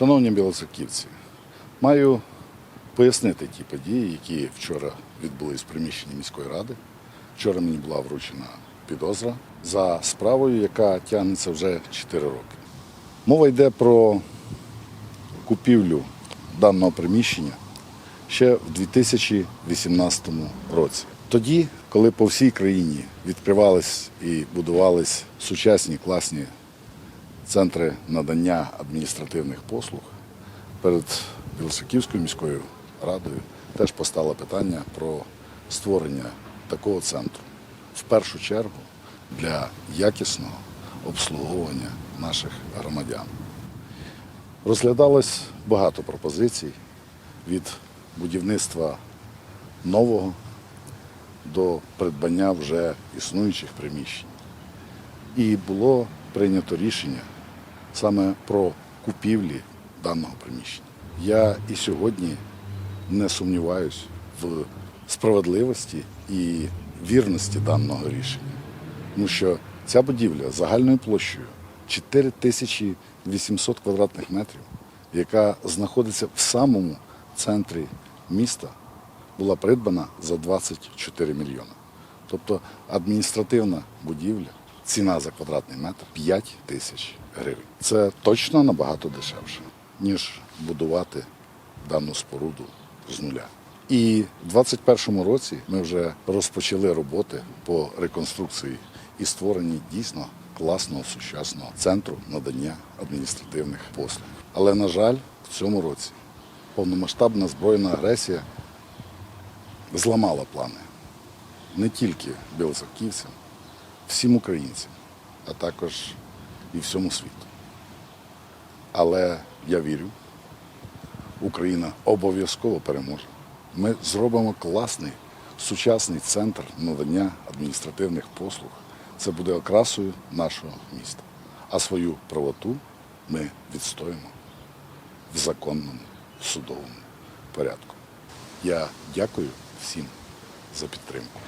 Шановні білоцерківці, маю пояснити ті події, які вчора відбулись в приміщенні міської ради. Вчора мені була вручена підозра за справою, яка тягнеться вже 4 роки. Мова йде про купівлю даного приміщення ще в 2018 році. Тоді, коли по всій країні відкривались і будувались сучасні класні центри надання адміністративних послуг, перед Білосиківською міською радою теж постало питання про створення такого центру в першу чергу для якісного обслуговування наших громадян. Розглядалось багато пропозицій від будівництва нового до придбання вже існуючих приміщень. І було прийнято рішення саме про купівлі даного приміщення. Я і сьогодні не сумніваюсь в справедливості і вірності даного рішення. Тому що ця будівля загальною площею 4800 квадратних метрів, яка знаходиться в самому центрі міста, була придбана за 24 мільйони. Тобто адміністративна будівля, ціна за квадратний метр 5 тисяч гривень. Це точно набагато дешевше, ніж будувати дану споруду з нуля. І в 2021 році ми вже розпочали роботи по реконструкції і створенні дійсно класного сучасного центру надання адміністративних послуг. Але, на жаль, в цьому році повномасштабна збройна агресія зламала плани не тільки білоцерківцям, всім українцям, а також і всьому світу. Але я вірю, Україна обов'язково переможе. Ми зробимо класний сучасний центр надання адміністративних послуг. Це буде окрасою нашого міста. А свою правоту ми відстоїмо в законному судовому порядку. Я дякую всім за підтримку.